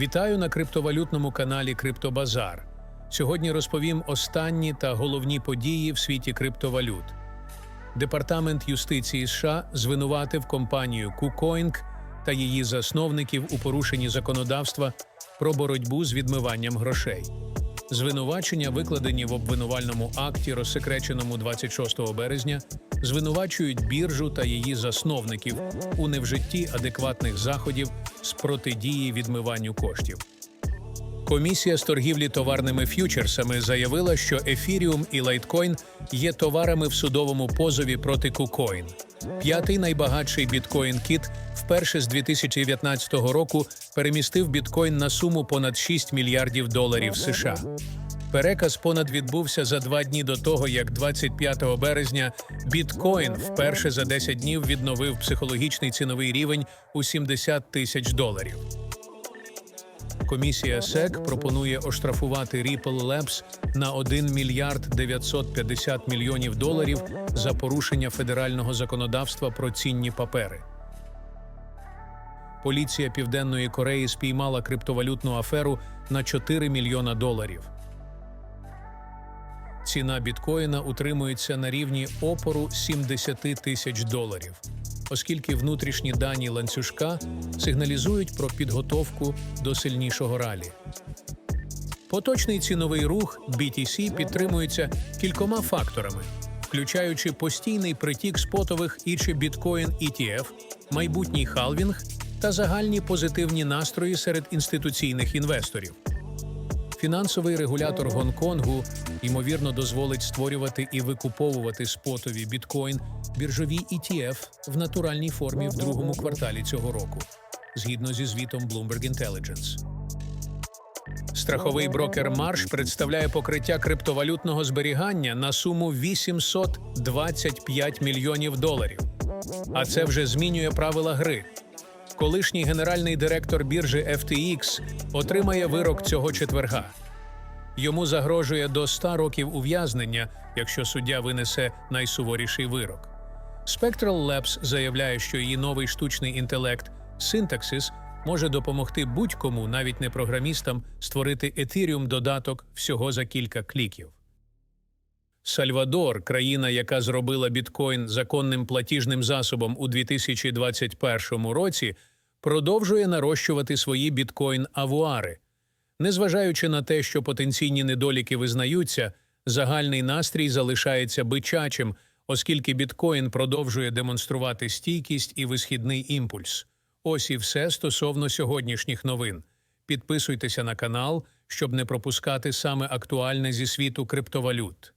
Вітаю на криптовалютному каналі Криптобазар. Сьогодні розповім останні та головні події в світі криптовалют. Департамент юстиції США звинуватив компанію KuCoin та її засновників у порушенні законодавства про боротьбу з відмиванням грошей. Звинувачення, викладені в обвинувальному акті, розсекреченому 26 березня, звинувачують біржу та її засновників у невжитті адекватних заходів з протидії відмиванню коштів. Комісія з торгівлі товарними ф'ючерсами заявила, що ефіріум і лайткоін є товарами в судовому позові проти KuCoin. П'ятий найбагатший біткоін-кіт вперше з 2019 року перемістив біткоін на суму понад 6 мільярдів доларів США. Переказ понад відбувся за два дні до того, як 25 березня біткоін вперше за 10 днів відновив психологічний ціновий рівень у 70 тисяч доларів. Комісія SEC пропонує оштрафувати Ripple Labs на 1 мільярд 950 мільйонів доларів за порушення федерального законодавства про цінні папери. Поліція Південної Кореї спіймала криптовалютну аферу на 4 мільйона доларів. Ціна біткоїна утримується на рівні опору 70 тисяч доларів, оскільки внутрішні дані ланцюжка сигналізують про підготовку до сильнішого ралі. Поточний ціновий рух BTC підтримується кількома факторами, включаючи постійний притік спотових і чи біткоін ETF, майбутній халвінг та загальні позитивні настрої серед інституційних інвесторів. Фінансовий регулятор Гонконгу ймовірно дозволить створювати і викуповувати спотові біткоін біржові ETF в натуральній формі в другому кварталі цього року, згідно зі звітом Bloomberg Intelligence. Страховий брокер Марш представляє покриття криптовалютного зберігання на суму 825 мільйонів доларів. А це вже змінює правила гри. Колишній генеральний директор біржі FTX отримає вирок цього четверга. Йому загрожує до 100 років ув'язнення, якщо суддя винесе найсуворіший вирок. Spectral Labs заявляє, що її новий штучний інтелект Syntaxis може допомогти будь-кому, навіть не програмістам, створити Ethereum додаток всього за кілька кліків. Сальвадор, країна, яка зробила біткоін законним платіжним засобом у 2021 році, продовжує нарощувати свої біткоін-авуари. Незважаючи на те, що потенційні недоліки визнаються, загальний настрій залишається бичачим, оскільки біткоін продовжує демонструвати стійкість і висхідний імпульс. Ось і все стосовно сьогоднішніх новин. Підписуйтеся на канал, щоб не пропускати саме актуальне зі світу криптовалют.